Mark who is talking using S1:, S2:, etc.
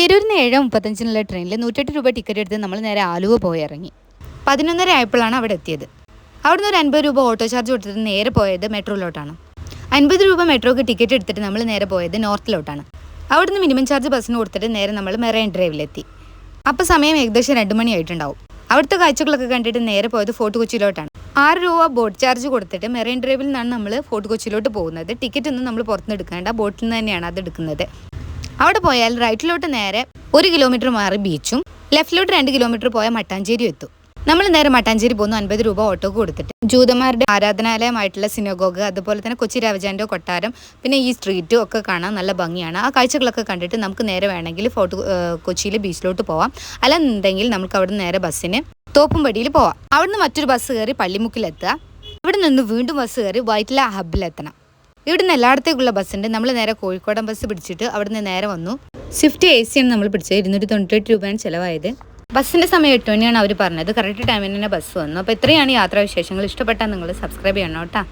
S1: തിരൂരിന് ഏഴ് മുപ്പത്തഞ്ചിനുള്ള ട്രെയിനിൽ നൂറ്റെട്ട് രൂപ ടിക്കറ്റ് എടുത്ത് നമ്മൾ നേരെ ആലുവ പോയി ഇറങ്ങി. പതിനൊന്നര ആയപ്പോഴാണ് അവിടെ എത്തിയത്. അവിടുന്ന് ഒരു അൻപത് രൂപ ഓട്ടോ ചാർജ് കൊടുത്തിട്ട് നേരെ പോയത് മെട്രോയിലോട്ടാണ്. അൻപത് രൂപ മെട്രോക്ക് ടിക്കറ്റ് എടുത്തിട്ട് നമ്മൾ നേരെ പോയത് നോർത്തിലോട്ടാണ്. അവിടുന്ന് മിനിമം ചാർജ് ബസ്സിന് കൊടുത്തിട്ട് നേരെ നമ്മൾ മെറൈൻ ഡ്രൈവിലെത്തി അപ്പോൾ സമയം ഏകദേശം രണ്ട് മണിയായിട്ടുണ്ടാവും അവിടുത്തെ കാഴ്ചകളൊക്കെ കണ്ടിട്ട് നേരെ പോയത് ഫോർട്ട് കൊച്ചിയിലോട്ടാണ്. ആറ് രൂപ ബോട്ട് ചാർജ് കൊടുത്തിട്ട് മെറൈൻ ഡ്രൈവിൽ നിന്നാണ് നമ്മൾ ഫോർട്ട് കൊച്ചിയിലോട്ട് പോകുന്നത്. ടിക്കറ്റ് ഒന്നും നമ്മൾ പുറത്തുനിന്ന് എടുക്കേണ്ട. ബോട്ടിൽ നിന്ന് തന്നെയാണ് അത് എടുക്കുന്നത്. അവിടെ പോയാൽ റൈറ്റിലോട്ട് നേരെ ഒരു കിലോമീറ്റർ മാറി ബീച്ചും ലെഫ്റ്റിലോട്ട് രണ്ട് കിലോമീറ്റർ പോയാൽ മട്ടാഞ്ചേരി എത്തും. നമ്മൾ നേരെ മട്ടാഞ്ചേരി പോകുന്നു അൻപത് രൂപ ഓട്ടോ കൊടുത്തിട്ട്. ജൂതന്മാരുടെ ആരാധനാലയമായിട്ടുള്ള സിനഗോഗ് അതുപോലെ തന്നെ കൊച്ചി രാജാന്റെ കൊട്ടാരം പിന്നെ ഈ സ്ട്രീറ്റും ഒക്കെ കാണാൻ നല്ല ഭംഗിയാണ്. ആ കാഴ്ചകളൊക്കെ കണ്ടിട്ട് നമുക്ക് നേരെ വേണമെങ്കിൽ ഫോട്ടോ കൊച്ചിയിൽ ബീച്ചിലോട്ട് പോവാം. അല്ലെന്നുണ്ടെങ്കിൽ നമുക്ക് അവിടെ നേരെ ബസ്സിന് തോപ്പുംപടിയിൽ പോവാം. അവിടുന്ന് മറ്റൊരു ബസ് കയറി പള്ളിമുക്കിലെത്തുക. അവിടെ നിന്ന് വീണ്ടും ബസ് കയറി വൈറ്റില ഹബിലെത്തണം ഇവിടുന്ന് എല്ലായിടത്തേക്കുള്ള ബസ്സുണ്ട് നമ്മൾ നേരെ കോഴിക്കോടൻ ബസ് പിടിച്ചിട്ട് അവിടുന്ന് നേരെ വന്നു. സ്വിഫ്റ്റ് എ ആണ് നമ്മൾ പിടിച്ചത്. ഇരുന്നൂറ്റി തൊണ്ണൂറ്റെട്ട് രൂപയാണ് ചിലവായത്. ബസ്സിന്റെ സമയം എട്ട് മണിയാണ് അവർ പറഞ്ഞത്. കറക്റ്റ് ടൈമിന് തന്നെ ബസ് വന്നു. അപ്പോൾ ഇത്രയാണ് യാത്രാവിശേഷങ്ങൾ. ഇഷ്ടപ്പെട്ടാൽ നിങ്ങൾ സബ്സ്ക്രൈബ് ചെയ്യണം കേട്ടോ.